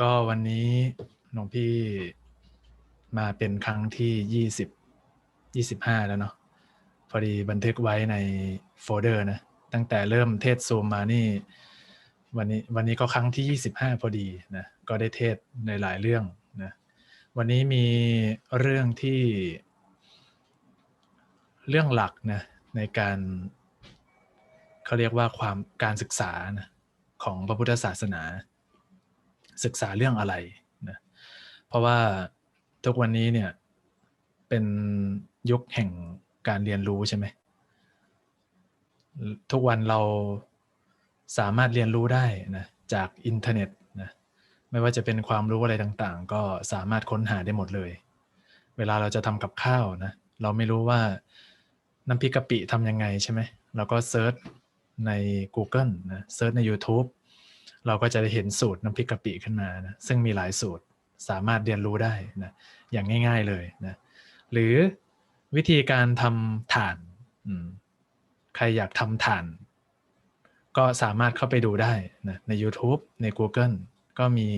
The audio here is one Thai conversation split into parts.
ก็วันนี้หลวงพี่มาเป็นครั้งที่ยี่สิบยี่สิบห้าแล้วเนาะพอดีบันทึกไว้ในโฟลเดอร์นะ ตั้งแต่เริ่มเทศซูมมานี่ วันนี้วันนี้ก็ครั้งที่ยี่สิบห้าพอดีนะก็ได้เทศในหลายเรื่องนะวันนี้มีเรื่องที่เรื่องหลักนะในการเขาเรียกว่าความการศึกษานะของพระพุทธศาสนา ศึกษาเรื่องอะไรนะเพราะว่าทุกวันนี้เนี่ยเป็นยุคแห่งการเรียนรู้ใช่ไหมทุกวันเราสามารถเรียนรู้ได้นะจากอินเทอร์เน็ตนะไม่ว่าจะเป็นความรู้อะไรต่างๆ ก็สามารถค้นหาได้หมดเลย เวลาเราจะทำกับข้าวนะเราไม่รู้ว่าน้ำพริกกะปิทำยังไงใช่ไหมเราก็เซิร์ชใน Google นะเซิร์ชใน YouTube เราก็จะได้เห็นสูตรน้ำพริกกะปิขึ้นมานะซึ่งมีหลายสูตรสามารถเรียนรู้ได้นะอย่างง่าย ๆเลยนะหรือวิธีการทำถ่านใครอยากทำถ่าน ก็สามารถเข้าไปดูได้นะใน YouTube ใน Google ก็มี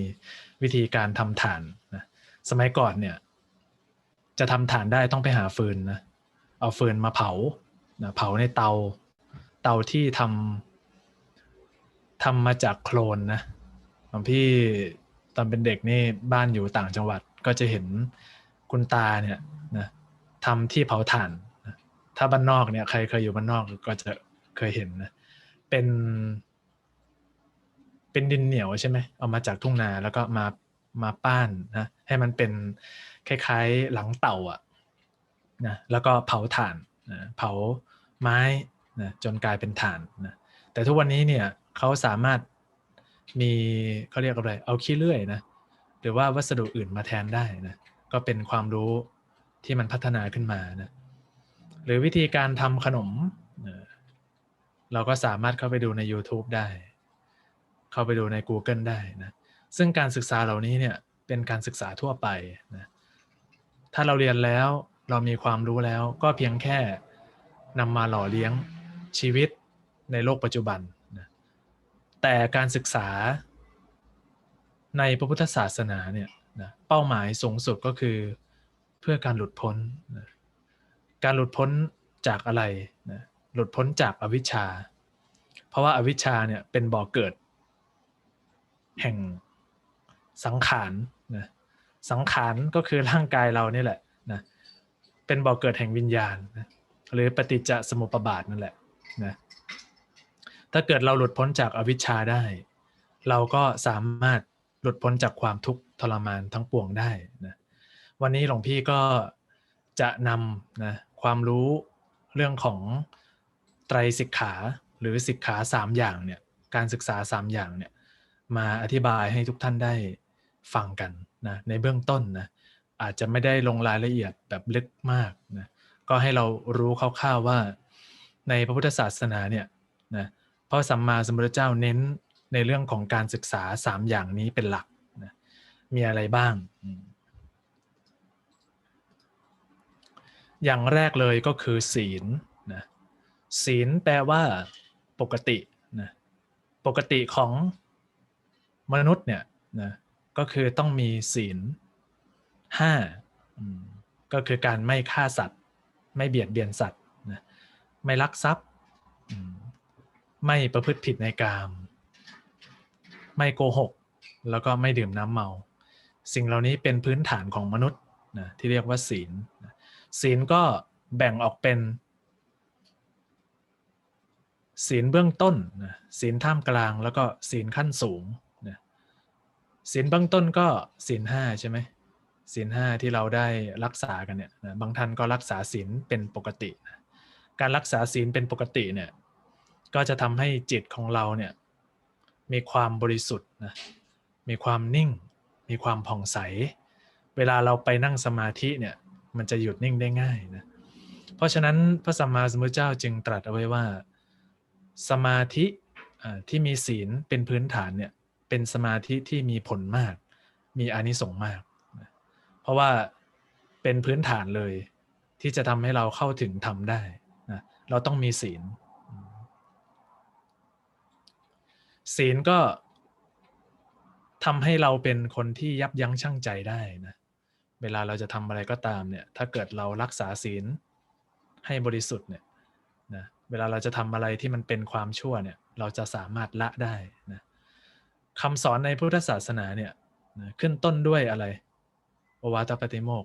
วิธีการทำถ่านนะสมัยก่อนเนี่ย จะทำถ่านได้ต้องไปหาฟืนนะเอาฟืนมาเผานะเผาในเตา เตาที่ทำ ทำมาจากโคลนนะของพี่ตอนเป็นเด็กนี่บ้านอยู่ต่างจังหวัดก็จะเห็นคุณตาเนี่ยนะทำที่เผาถ่านนะถ้าบ้านนอกเนี่ยใครเคยอยู่บ้านนอกก็จะเคยเห็นนะเป็น เป็นดินเหนียวใช่ไหมเอามาจากทุ่งนาแล้วก็มามาป้านนะให้มันเป็นคล้ายๆหลังเต่าอะนะแล้วก็เผาถ่านนะเผาไม้นะจนกลายเป็นถ่านนะแต่ทุกวันนี้เนี่ย เขาสามารถมีเขาเรียกอะไร เอาขี้เลื่อยนะ หรือว่าวัสดุอื่นมาแทนได้นะ ก็เป็นความรู้ที่มันพัฒนาขึ้นมานะ หรือวิธีการทำขนม เราก็สามารถเข้าไปดูใน YouTube ได้ เข้าไปดูใน Google ได้นะ ซึ่งการศึกษาเหล่านี้เนี่ยเป็นการศึกษาทั่วไปนะ ถ้าเราเรียนแล้วเรามีความรู้แล้วก็เพียงแค่นำมาหล่อเลี้ยงชีวิตในโลกปัจจุบัน แต่การศึกษาในพระพุทธศาสนาเนี่ยนะเป้าหมายสูงสุดก็คือเพื่อการหลุดพ้นนะการหลุดพ้นจากอะไรนะหลุดพ้นจากอวิชชา เพราะว่าอาวิชชาเนี่ยเป็นบ่อกเกิด แห่งสังขารนะสังขารก็คือร่างกายเรานี่แหละนะเป็นบ่อกเกิดแห่งวิญญาณนะหรือปฏิจจสมุปบาทนั่นแหละนะ ถ้าเกิดเราหลุดพ้นจากอวิชชาได้ เราก็สามารถหลุดพ้นจากความทุกข์ทรมานทั้งปวงได้นะวันนี้หลวงพี่ก็จะนำนะความรู้เรื่องของไตรสิกขาหรือสิกขาสามอย่างเนี่ยการศึกษาสามอย่างเนี่ยมาอธิบายให้ทุกท่านได้ฟังกันนะในเบื้องต้นนะอาจจะไม่ได้ลงรายละเอียดแบบลึกมากนะก็ให้เรารู้คร่าวๆว่าในพระพุทธศาสนาเนี่ยนะ ราะสัมมาสัมพุทธเจ้าเน้นในเรื่องของการศึกษาสามอย่างนี้เป็นหลักนะมีอะไรบ้าง อย่างแรกเลยก็คือศีลนะศีลแปลว่าปกตินะปกติของมนุษย์เนี่ยนะก็คือต้องมีศีลห้าก็คือการไม่ฆ่าสัตว์ ไม่เบียดเบียนสัตว์นะไม่ลักทรัพย์ ไม่ประพฤติผิดในกาม ไม่โกหก แล้วก็ไม่ดื่มน้ำเมา สิ่งเหล่านี้เป็นพื้นฐานของมนุษย์นะที่เรียกว่าศีลศีลก็แบ่งออกเป็น ศีลเบื้องต้นนะศีลท่ามกลางแล้วก็ศีลขั้นสูงนะศีลเบื้องต้นก็ศีลห้าใช่ไหมศีลห้าที่เราได้รักษากันเนี่ยนะบางท่านก็รักษาศีลเป็นปกตินะการรักษาศีลเป็นปกติเนี่ย ก็จะทำให้จิตของเราเนี่ยมีความบริสุทธิ์นะมีความนิ่ง มีความผ่องใส เวลาเราไปนั่งสมาธิเนี่ยมันจะหยุดนิ่งได้ง่ายนะเพราะฉะนั้นพระสัมมาสัมพุทธเจ้าจึงตรัสเอาไว้ว่าสมาธิที่มีศีลเป็นพื้นฐานเนี่ยเป็นสมาธิที่มีผลมาก มีอานิสงส์มาก เพราะว่าเป็นพื้นฐานเลยที่จะทำให้เราเข้าถึงธรรมได้นะเราต้องมีศีล ศีลก็ทำให้เราเป็นคนที่ยับยั้งชั่งใจได้นะ เวลาเราจะทำอะไรก็ตามเนี่ย ถ้าเกิดเรารักษาศีลให้บริสุทธิ์เนี่ยนะเวลาเราจะทำอะไรที่มันเป็นความชั่วเนี่ย เราจะสามารถละได้นะคำสอนในพุทธศาสนาเนี่ยนะขึ้นต้นด้วยอะไรโอวาทปฏิโมก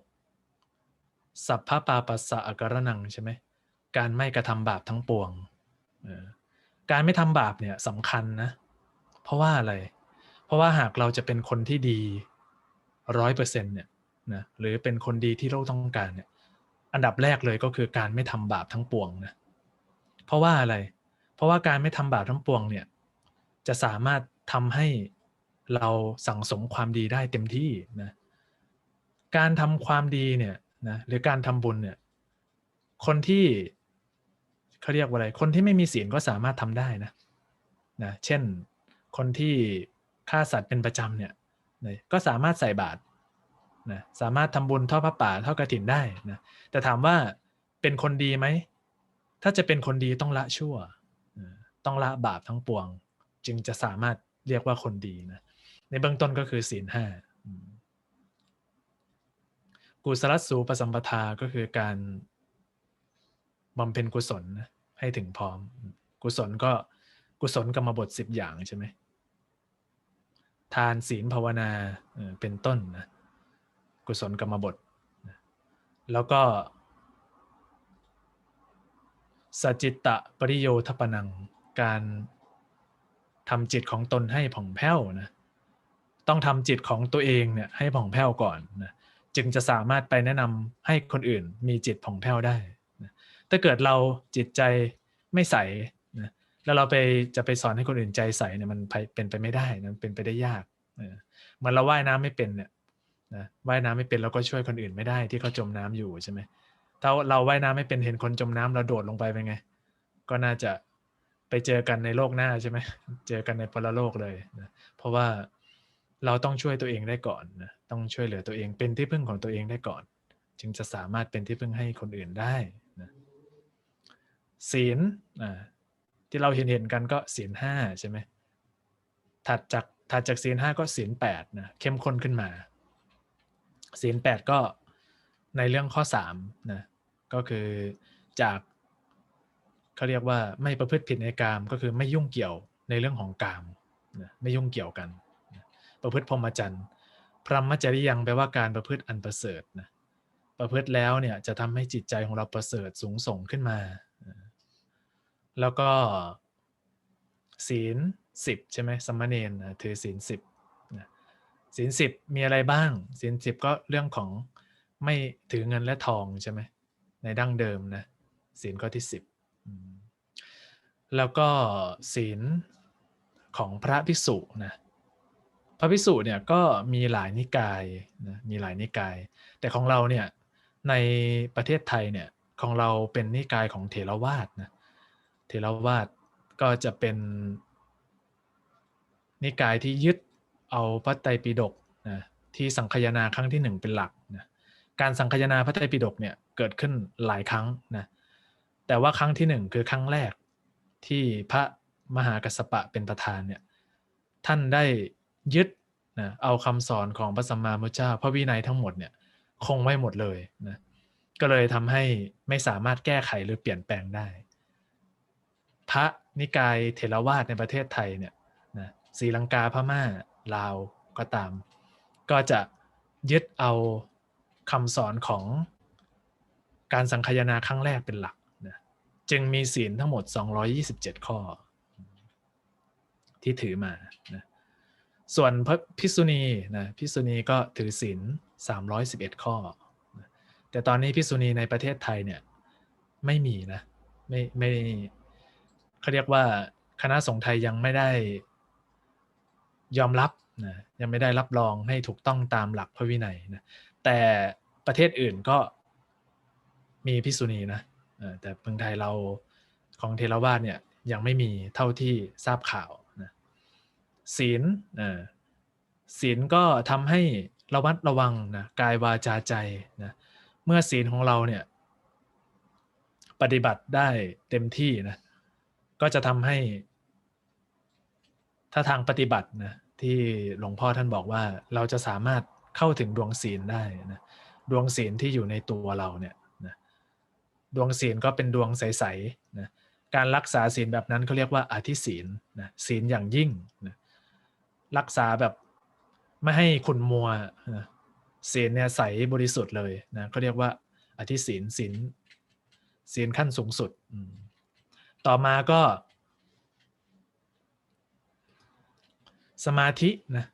สัพพะปาปัสสะอกรนังใช่ไหมการไม่กระทำบาปทั้งปวง การไม่ทำบาปเนี่ยสำคัญนะ เพราะว่าอะไร เพราะว่าหากเราจะเป็นคนที่ดีร้อยเปอร์เซ็นต์เนี่ยนะหรือเป็นคนดีที่โลกต้องการเนี่ย อันดับแรกเลยก็คือการไม่ทำบาปทั้งปวงนะเพราะว่าอะไร เพราะว่าการไม่ทำบาปทั้งปวงเนี่ย จะสามารถทำให้เราสั่งสมความดีได้เต็มที่นะการทำความดีเนี่ยนะหรือการทำบุญเนี่ย คนที่เขาเรียกว่าอะไร คนที่ไม่มีศีลก็สามารถทำได้นะนะ เช่น คนที่ฆ่าสัตว์เป็นประจำเนี่ยก็สามารถใส่บาตรนะสามารถทำบุญทอดพระป่าทอดกระถินได้นะแต่ถามว่าเป็นคนดีไหม ถ้าจะเป็นคนดีต้องละชั่ว ต้องละบาปทั้งปวง จึงจะสามารถเรียกว่าคนดีนะในเบื้องต้นก็คือศีลห้ากุศลสูปสัมปทาก็คือการบำเพ็ญกุศลให้ถึงพร้อม กุศลก็กุศลกรรมบทสิบอย่างใช่ไหม ทานศีลภาวนาเป็นต้นนะกุศลกรรมบท แล้วก็สัจิตตะปริโยทปนังการทำจิตของตนให้ผ่องแผ้วนะต้องทำจิตของตัวเองเนี่ยให้ผ่องแผ้วก่อนนะจึงจะสามารถไปแนะนำให้คนอื่นมีจิตผ่องแผ้วได้นะถ้าเกิดเราจิตใจไม่ใส แล้วเราไปจะไปสอนให้คนอื่นใจใสเนี่ยมันเป็นไปไม่ได้นะเป็นไปได้ยากเหมือนเราว่ายน้ำไม่เป็นเนี่ยนะว่ายน้ำไม่เป็นเราก็ช่วยคนอื่นไม่ได้ที่เขาจมน้ำอยู่ใช่ไหมถ้าเราว่ายน้ำไม่เป็นเห็นคนจมน้ำเราโดดลงไปเป็นไง ก็น่าจะไปเจอกันในโลกหน้าใช่ไหมเจอกันในปรโลกเลยนะเพราะว่าเราต้องช่วยตัวเองได้ก่อนนะต้องช่วยเหลือตัวเองเป็นที่พึ่งของตัวเองได้ก่อน จึงจะสามารถเป็นที่พึ่งให้คนอื่นได้นะศีลอ่า ที่เราเห็นเห็นกันก็ศีลห้าใช่ไหมถัดจากถัดจากศีลห้าก็ศีลแปดนะเข้มข้นขึ้นมาศีลแปดก็ในเรื่องข้อสามนะก็คือจากเขาเรียกว่าไม่ประพฤติผิดในกามก็คือไม่ยุ่งเกี่ยวในเรื่องของกามนะไม่ยุ่งเกี่ยวกันนะประพฤติพรหมจรรย์พรหมจริยังแปลว่าการประพฤติอันประเสริฐนะประพฤติแล้วเนี่ยจะทำให้จิตใจของเราประเสริฐสูงส่งขึ้นมา แล้วก็ศีลสิบใช่ไหมสมณเณรถือศีลสิบศีลสิบมีอะไรบ้างศีลสิบก็เรื่องของไม่ถือเงินและทองใช่ไหมในดั้งเดิมนะศีลข้อที่สิบแล้วก็ศีลของพระภิกษุนะพระภิกษุเนี่ยก็มีหลายนิกายนะมีหลายนิกาย แต่ของเราเนี่ยในประเทศไทยเนี่ยของเราเป็นนิกายของเถรวาทนะ เถรวาทก็จะเป็นนิกายที่ยึดเอาพระไตรปิฎกนะที่สังคยนาครั้งที่หนึ่งเป็นหลักนะการสังคยนาพระไตรปิฎกเนี่ยเกิดขึ้นหลายครั้งนะแต่ว่าครั้งที่หนึ่งคือครั้งแรกที่พระมหากัสปะเป็นประธานเนี่ยท่านได้ยึดนะเอาคำสอนของพระสัมมาสัมพุทธเจ้าพระวินัยทั้งหมดเนี่ยคงไว้หมดเลยนะก็เลยทำให้ไม่สามารถแก้ไขหรือเปลี่ยนแปลงได้ พระนิกายเถรวาทในประเทศไทยเนี่ยนะศรีลังกาพม่าลาวก็ตาม ก็จะยึดเอาคำสอนของการสังคายนาครั้งแรกเป็นหลักนะจึงมีศีลทั้งหมด 227 ข้อ ที่ถือมานะส่วนพระพิษุณีนะพิษุณีก็ถือศีล311 ข้อ แต่ตอนนี้พิษุณีในประเทศไทยเนี่ยไม่มีนะไม่ไม่ เขาเรียกว่าคณะสงฆ์ไทยยังไม่ได้ยอมรับนะยังไม่ได้รับรองให้ถูกต้องตามหลักพระวินัยนะแต่ประเทศอื่นก็มีพิษุณีนะแต่เมืองไทยเราของเทรวาสเนี่ยยังไม่มีเท่าที่ทราบข่าวนะศีลศีลก็ทำให้ระวัดระวังนะกายวาจาใจนะเมื่อศีลของเราเนี่ยปฏิบัติได้เต็มที่นะ ก็จะทำให้ ถ้าทางปฏิบัตินะที่หลวงพ่อท่านบอกว่า เราจะสามารถเข้าถึงดวงศีลได้นะดวงศีลที่อยู่ในตัวเราเนี่ยนะดวงศีลก็เป็นดวงใสๆนะการรักษาศีลแบบนั้นเขาเรียกว่าอธิศีลนะศีลอย่างยิ่งนะรักษาแบบไม่ให้ขุนมัวนะศีลเนี่ยใสบริสุทธิ์เลยนะเขาเรียกว่าอธิศีลศีลศีลขั้นสูงสุดอืม ต่อมาก็ สมาธินะ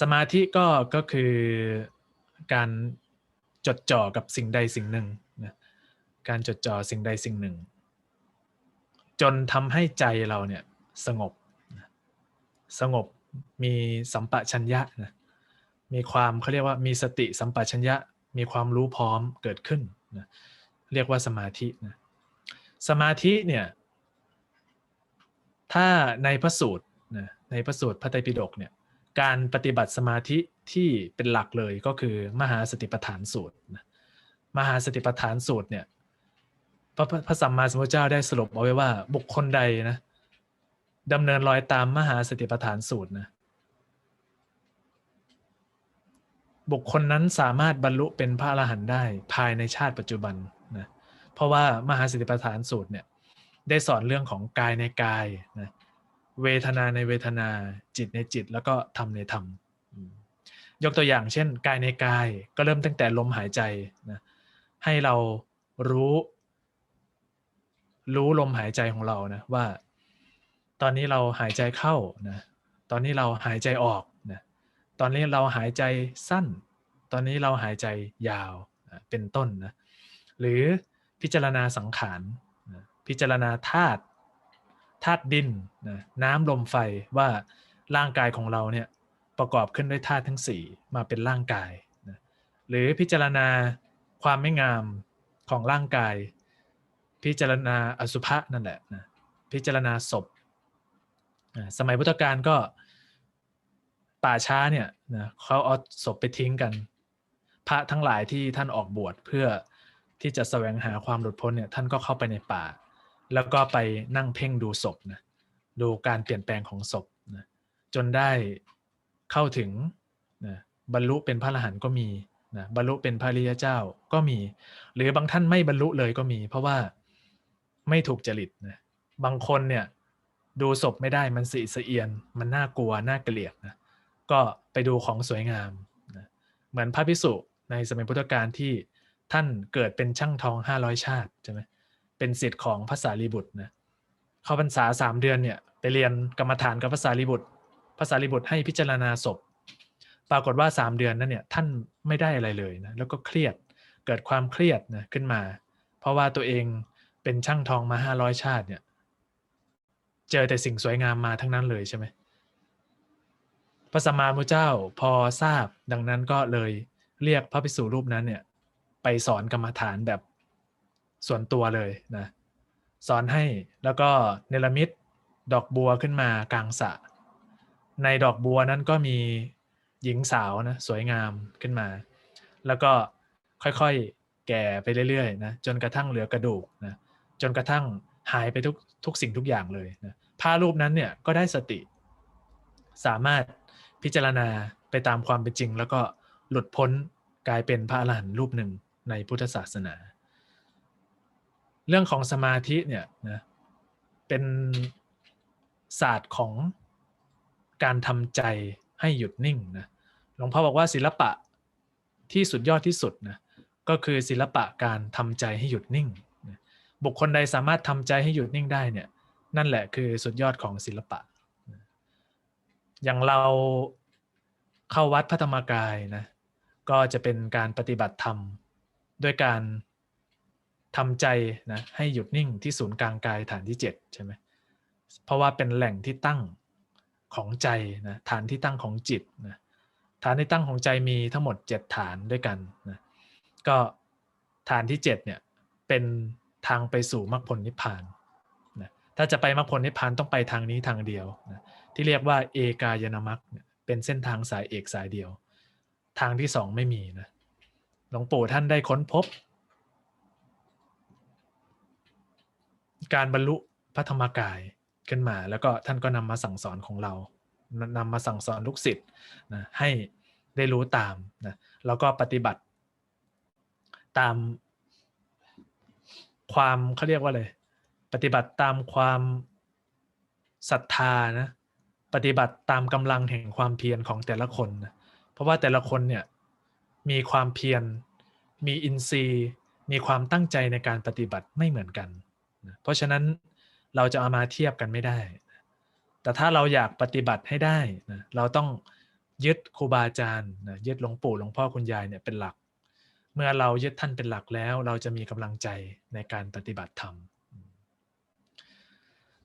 สมาธิก็ก็คือการจดจ่อกับสิ่งใดสิ่งหนึ่งนะการจดจ่อสิ่งใดสิ่งหนึ่ง จนทำให้ใจเราเนี่ยสงบสงบมีสัมปชัญญะนะมีความเขาเรียกว่ามีสติสัมปชัญญะมีความรู้พร้อมเกิดขึ้นนะเรียกว่าสมาธินะ สมาธิเนี่ย ถ้าในพระสูตรนะในพระสูตรพระไตรปิฎกเนี่ย การปฏิบัติสมาธิที่เป็นหลักเลยก็คือมหาสติปัฏฐานสูตรนะมหาสติปัฏฐานสูตรเนี่ยพระพระสัมมาสัมพุทธเจ้าได้สรุปเอาไว้ว่า บุคคลใดนะดำเนินรอยตามมหาสติปัฏฐานสูตรนะบุคคลนั้นสามารถบรรลุเป็นพระอรหันต์ได้ภายในชาติปัจจุบัน เพราะว่ามหาสติปัฏฐานสูตรเนี่ยได้สอนเรื่องของกายในกายนะเวทนาในเวทนาจิตในจิตแล้วก็ธรรมในธรรมยกตัวอย่างเช่น กายในกายก็เริ่มตั้งแต่ลมหายใจนะให้เรารู้ รู้ลมหายใจของเรานะว่า ตอนนี้เราหายใจเข้านะตอนนี้เราหายใจออกนะตอนนี้เราหายใจสั้น ตอนนี้เราหายใจยาวนะเป็นต้นนะหรือ พิจารณาสังขารพิจารณาธาตุธาตุดินนะน้ำลมไฟว่าร่างกายของเราเนี่ยประกอบขึ้นด้วยธาตุทั้ง 4 มาเป็นร่างกายนะหรือพิจารณาความไม่งามของร่างกาย พิจารณาอสุภะนั่นแหละนะพิจารณาศพสมัยพุทธกาลก็ป่าช้าเนี่ยนะเขาเอาศพไปทิ้งกัน พระทั้งหลายที่ท่านออกบวชเพื่อ ที่จะแสวงหาความหลุดพ้นเนี่ยท่านก็เข้าไปในป่า แล้วก็ไปนั่งเพ่งดูศพนะดูการเปลี่ยนแปลงของศพนะจนได้เข้าถึงนะบรรลุเป็นพระอรหันต์ก็มีนะบรรลุเป็นพระริยเจ้าก็มี หรือบางท่านไม่บรรลุเลยก็มี เพราะว่าไม่ถูกจริตนะบางคนเนี่ยดูศพไม่ได้มันสีสะเอียน มันน่ากลัวน่าเกลียดนะก็ไปดูของสวยงามนะเหมือนพระพิสุในสมัยพุทธกาลที่ ท่านเกิดเป็นช่างทองห้าร้อยชาติใช่ไหมเป็นสิทธิ์ของพระสารีบุตรนะเข้าพรรษาสามเดือนเนี่ยไปเรียนกรรมฐานกับพระสารีบุตรพระสารีบุตรให้พิจารณาศพ ปรากฏว่าสามเดือนนั้นเนี่ยท่านไม่ได้อะไรเลยนะแล้วก็เครียดเกิดความเครียดนะขึ้นมา เพราะว่าตัวเองเป็นช่างทองมาห้าร้อยชาติเนี่ยเจอแต่สิ่งสวยงามมาทั้งนั้นเลยใช่ไหมพระสัมมาสัมพุทธเจ้าพอทราบดังนั้นก็เลยเรียกพระภิกษุรูปนั้นเนี่ย ไปสอนกรรมฐานแบบส่วนตัวเลยนะสอนให้แล้วก็เนรมิตดอกบัวขึ้นมากลางสระในดอกบัวนั้นก็มีหญิงสาวนะสวยงามขึ้นมา แล้วก็ค่อยๆแก่ไปเรื่อยๆนะจนกระทั่งเหลือกระดูกนะจนกระทั่งหายไปทุกทุกสิ่งทุกอย่างเลยนะพระรูปนั้นเนี่ยก็ได้สติ สามารถพิจารณาไปตามความเป็นจริง แล้วก็หลุดพ้นกลายเป็นพระอรหันต์รูปหนึ่ง ในพุทธศาสนา เรื่องของสมาธิเนี่ยนะเป็นศาสตร์ของการทำใจให้หยุดนิ่งนะหลวงพ่อบอกว่าศิลปะที่สุดยอดที่สุดนะก็คือศิลปะการทำใจให้หยุดนิ่งนะบุคคลใดสามารถทำใจให้หยุดนิ่งได้เนี่ยนั่นแหละคือสุดยอดของศิลปะ อย่างเราเข้าวัดพระธรรมกายนะก็จะเป็นการปฏิบัติธรรม ด้วยการทำใจนะให้หยุดนิ่งที่ศูนย์กลางกายฐานที่7ใช่ไหมเพราะว่าเป็นแหล่งที่ตั้งของใจนะฐานที่ตั้งของจิตนะฐานที่ตั้งของใจมีทั้งหมด 7 ฐานด้วยกันนะก็ฐานที่7เนี่ยเป็นทางไปสู่มรรคผลนิพพานนะถ้าจะไปมรรคผลนิพพานต้องไปทางนี้ทางเดียวนะที่เรียกว่าเอกายนามรรคเป็นเส้นทางสายเอกสายเดียว ทางที่สองไม่มีนะ ลวงปู่ท่านได้ค้นพบ การบรรลุพระธรรมกายขึ้นมา แล้วก็ท่านก็นำมาสั่งสอนของเรานำมาสั่งสอนลูกศิษย์นะให้ได้รู้ตามนะแล้วก็ปฏิบัติตามความเขาเรียกว่าอะไรปฏิบัติตามความศรัทธานะปฏิบัติตามกำลังแห่งความเพียรของแต่ละคนนะเพราะว่าแต่ละคนเนี่ยมีความเพียร มีอินทรีย์ มีความตั้งใจในการปฏิบัติไม่เหมือนกัน เพราะฉะนั้นเราจะเอามาเทียบกันไม่ได้ แต่ถ้าเราอยากปฏิบัติให้ได้นะเราต้องยึดครูบาอาจารย์นะยึดหลวงปู่หลวงพ่อคุณยายเนี่ยเป็นหลัก เมื่อเรายึดท่านเป็นหลักแล้ว เราจะมีกำลังใจในการปฏิบัติธรรม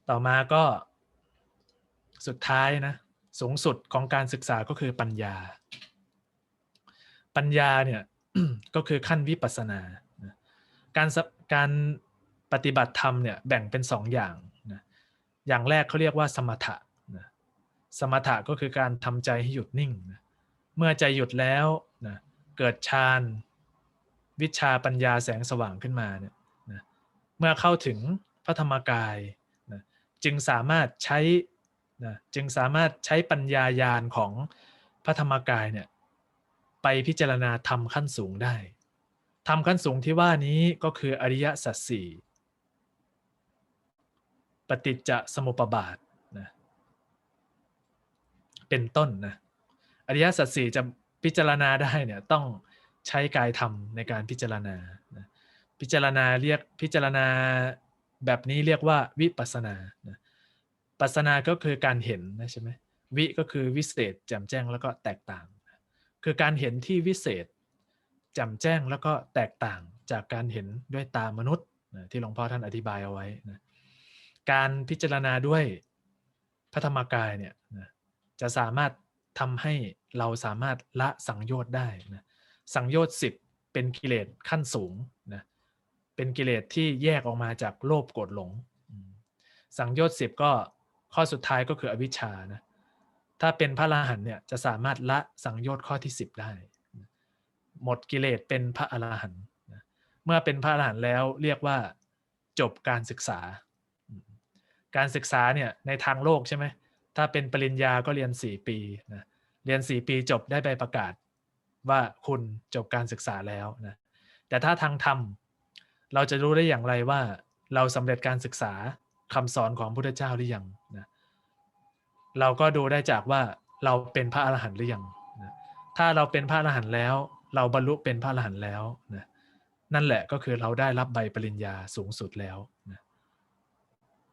ต่อมาก็สุดท้ายนะสูงสุดของการศึกษาก็คือปัญญา ปัญญาเนี่ย ก็คือขั้นวิปัสสนา การการปฏิบัติธรรมเนี่ยแบ่งเป็นสองอย่างนะอย่างแรกเขาเรียกว่าสมถะนะสมถะก็คือการทำใจให้หยุดนิ่งนะเมื่อใจหยุดแล้วนะเกิดฌานวิชาปัญญาแสงสว่างขึ้นมาเนี่ยนะเมื่อเข้าถึงพระธรรมกายนะจึงสามารถใช้นะจึงสามารถใช้ปัญญายาณของพระธรรมกายเนี่ย ไปพิจารณาธรรมขั้นสูงได้ธรรมขั้นสูงที่ว่านี้ก็คืออริยสัจสี่ปฏิจจสมุปบาทนะเป็นต้นนะอริยสัจสี่จะพิจารณาได้เนี่ยต้องใช้กายธรรมในการพิจารณานะพิจารณาเรียกพิจารณาแบบนี้เรียกว่าวิปัสนานะปัสสนาก็คือการเห็นนะใช่ไหมวิก็คือวิเศษแจ่มแจ้งแล้วก็แตกต่าง คือการเห็นที่วิเศษแจ่มแจ้งแล้วก็แตกต่างจากการเห็นด้วยตามนุษย์นะที่หลวงพ่อท่านอธิบายเอาไว้นะการพิจารณาด้วยพระธรรมกายเนี่ยนะจะสามารถทำให้เราสามารถละสังโยชน์ได้นะสังโยชน์สิบเป็นกิเลสขั้นสูงนะเป็นกิเลสที่แยกออกมาจากโลภโกรธหลง สังโยชน์สิบก็ข้อสุดท้ายก็คืออวิชชานะ ถ้าเป็นพระอรหันต์เนี่ยจะสามารถละสังโยชน์ข้อที่สิบได้ หมดกิเลสเป็นพระอรหันต์เมื่อเป็นพระอรหันต์แล้วเรียกว่าจบการศึกษา การศึกษาเนี่ยในทางโลกใช่ไหมถ้าเป็นปริญญาก็เรียน 4 ปีนะเรียน 4 ปีจบได้ใบประกาศว่าคุณจบการศึกษาแล้วนะแต่ถ้าทางธรรมเราจะรู้ได้อย่างไรว่า เราสำเร็จการศึกษาคำสอนของพระพุทธเจ้าหรือยังนะ เราก็ดูได้จากว่าเราเป็นพระอรหันต์หรือยังนะถ้าเราเป็นพระอรหันต์แล้ว เราบรรลุเป็นพระอรหันต์แล้วนะนั่นแหละก็คือเราได้รับใบปริญญาสูงสุดแล้วนะ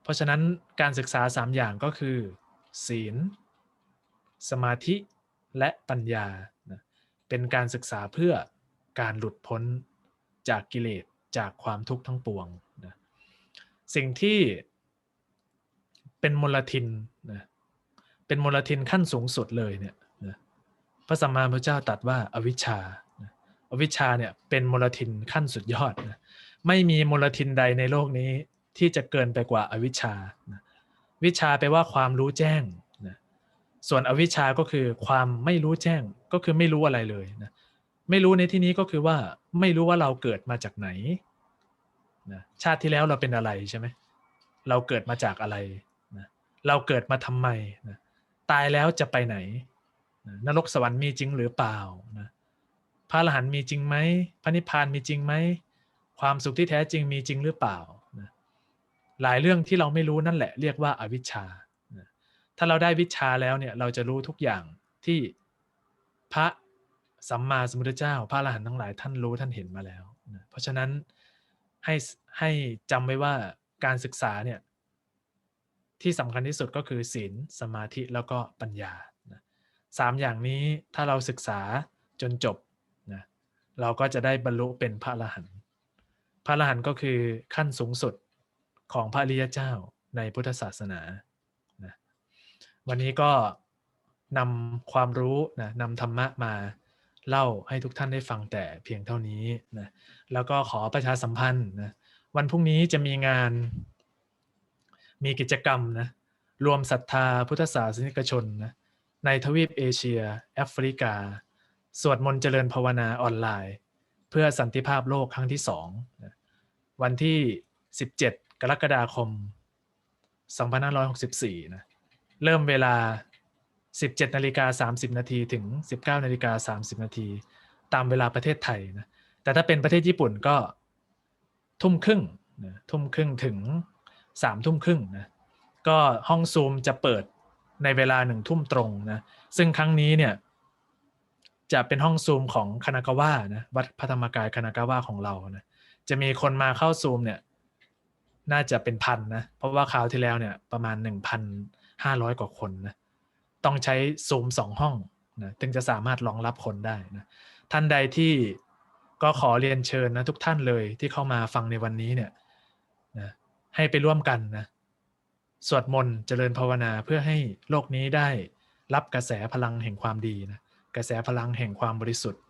เพราะฉะนั้นการศึกษา 3 อย่างก็คือ ศีล สมาธิและปัญญานะเป็นการศึกษาเพื่อการหลุดพ้นจากกิเลสจากความทุกข์ทั้งปวงนะสิ่งที่เป็นมลทินนะ เป็นมลทินขั้นสูงสุดเลยเนี่ยนะพระสัมมาสัมพุทธเจ้าตรัสว่าอวิชชาอวิชชาเนี่ยเป็นมลทินขั้นสุดยอดนะไม่มีมลทินใดในโลกนี้ที่จะเกินไปกว่าอวิชชาวิชาแปลว่าความรู้แจ้งนะส่วนอวิชชาก็คือความไม่รู้แจ้งก็คือไม่รู้อะไรเลยนะไม่รู้ในที่นี้ก็คือว่าไม่รู้ว่าเราเกิดมาจากไหนนะชาติที่แล้วเราเป็นอะไรใช่ไหมเราเกิดมาจากอะไรนะเราเกิดมาทำไมนะ ตายแล้วจะไปไหน นรกสวรรค์มีจริงหรือเปล่านะพระอรหันต์มีจริงไหมพระนิพพานมีจริงไหมความสุขที่แท้จริงมีจริงหรือเปล่านะหลายเรื่องที่เราไม่รู้นั่นแหละเรียกว่าอาวิชชานะถ้าเราได้วิชาแล้วเนี่ยเราจะรู้ทุกอย่างที่พระสัมมาสัมพุทธเจ้า พระอรหันต์ทั้งหลายท่านรู้ท่านเห็นมาแล้วนะเพราะฉะนั้นให้ให้จำไว้ว่าการศึกษาเนี่ย ที่สำคัญที่สุดก็คือศีลสมาธิแล้วก็ปัญญาสามอย่างนี้ถ้าเราศึกษาจนจบนะเราก็จะได้บรรลุเป็นพระอรหันต์พระอรหันต์ก็คือขั้นสูงสุดของพระริยเจ้าในพุทธศาสนานะวันนี้ก็นำความรู้นะนำธรรมะมาเล่าให้ทุกท่านได้ฟังแต่เพียงเท่านี้นะแล้วก็ขอประชาสัมพันธ์นะวันพรุ่งนี้จะมีงาน มีกิจกรรมนะรวมศรัทธาพุทธศาสนิกชนนะในทวีปเอเชีย แอฟริกา สวดมนต์เจริญภาวนาออนไลน์ เพื่อสันติภาพโลกครั้งที่2นะวันที่ 17 กรกฎาคม 2564นะเริ่มเวลา 17นาฬิกา30นาทีถึง 19นาฬิกา30นาทีตามเวลาประเทศไทยนะแต่ถ้าเป็นประเทศญี่ปุ่นก็ทุ่มครึ่งนะทุ่มครึ่งถึง สามทุ่มครึ่งนะก็ห้องซูมจะเปิดในเวลาหนึ่งทุ่มตรงนะซึ่งครั้งนี้เนี่ยจะเป็นห้องซูมของคานากาวะนะวัดพระธรรมกายคานากาวะของเรานะจะมีคนมาเข้าซูมเนี่ยน่าจะเป็นพันนะเพราะว่าคราวที่แล้วเนี่ยประมาณ 1,500 กว่าคนนะต้องใช้ซูมสองห้องนะถึงจะสามารถรองรับคนได้นะท่านใดที่ก็ขอเรียนเชิญนะทุกท่านเลยที่เข้ามาฟังในวันนี้เนี่ย ให้ไปร่วมกันนะสวดมนต์เจริญภาวนาเพื่อให้โลกนี้ได้รับกระแสพลังแห่งความดีนะกระแสพลังแห่งความบริสุทธิ์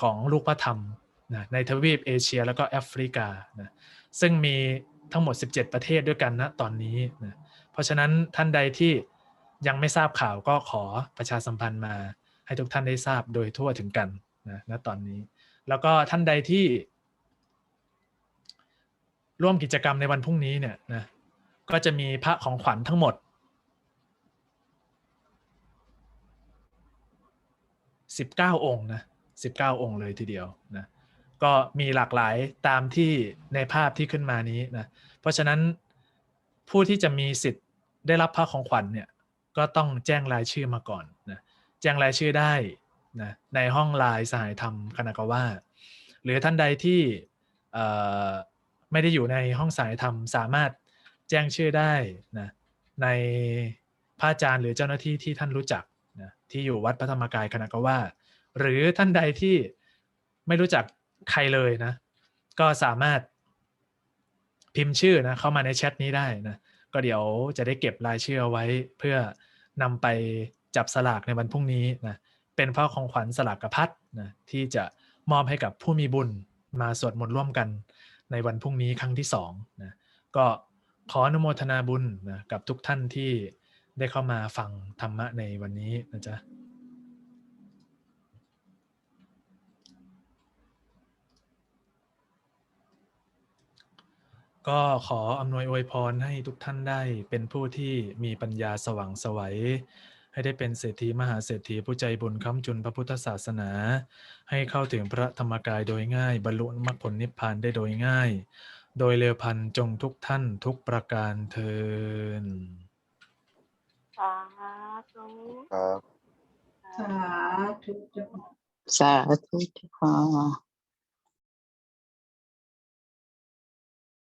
ของลูกพระธรรมนะในทวีปเอเชียแล้วก็แอฟริกานะซึ่งมีทั้งหมด 17 ประเทศด้วยกันนะตอนนี้นะเพราะฉะนั้นท่านใดที่ยังไม่ทราบข่าวก็ขอประชาสัมพันธ์มา ให้ทุกท่านได้ทราบโดยทั่วถึงกันนะณตอนนี้ แล้วก็ท่านใดที่ ร่วมกิจกรรมในวันพรุ่งนี้เนี่ยนะก็จะมีพระของขวัญทั้งหมด 19 องค์นะ19 องค์เลยทีเดียวนะก็มีหลากหลายตามที่ในภาพที่ขึ้นมานี้นะเพราะฉะนั้นผู้ที่จะมีสิทธิ์ได้รับพระของขวัญเนี่ยก็ต้องแจ้งรายชื่อมาก่อนนะแจ้งรายชื่อได้นะในห้องไลน์สหายธรรมคณะกาวาหรือท่านใดที่ ไม่ได้อยู่ในห้องสายธรรมสามารถแจ้งชื่อได้นะในพระอาจารย์หรือเจ้าหน้าที่ที่ท่านรู้จักนะที่อยู่วัดพระธรรมกายคณะกาวาหรือท่านใดที่ไม่รู้จักใครเลยนะ ก็สามารถพิมพ์ชื่อนะเข้ามาในแชทนี้ได้นะก็เดี๋ยวจะได้เก็บรายชื่อเอาไว้เพื่อนำไปจับสลากในวันพรุ่งนี้นะเป็นพระของขวัญสลากกระพัดนะที่จะมอบให้กับผู้มีบุญมาสวดมนต์ร่วมกัน ในวันพรุ่งนี้ครั้งที่สองนะก็ขออนุโมทนาบุญนะกับทุกท่านที่ได้เข้ามาฟังธรรมะในวันนี้นะจ๊ะก็ขออำนวยอวยพรให้ทุกท่านได้เป็นผู้ที่มีปัญญาสว่างสวัย ให้ได้เป็นเศรษฐีมหาเศรษฐีผู้ใจบุญค้ำจุนพระพุทธศาสนา ให้เข้าถึงพระธรรมกายโดยง่าย บรรลุมรรคผลนิพพานได้โดยง่าย โดยเร็วพลันจงทุกท่านทุกประการเทินสาธุครับสาธุเจ้าค่ะสาธุเจ้าค่ะ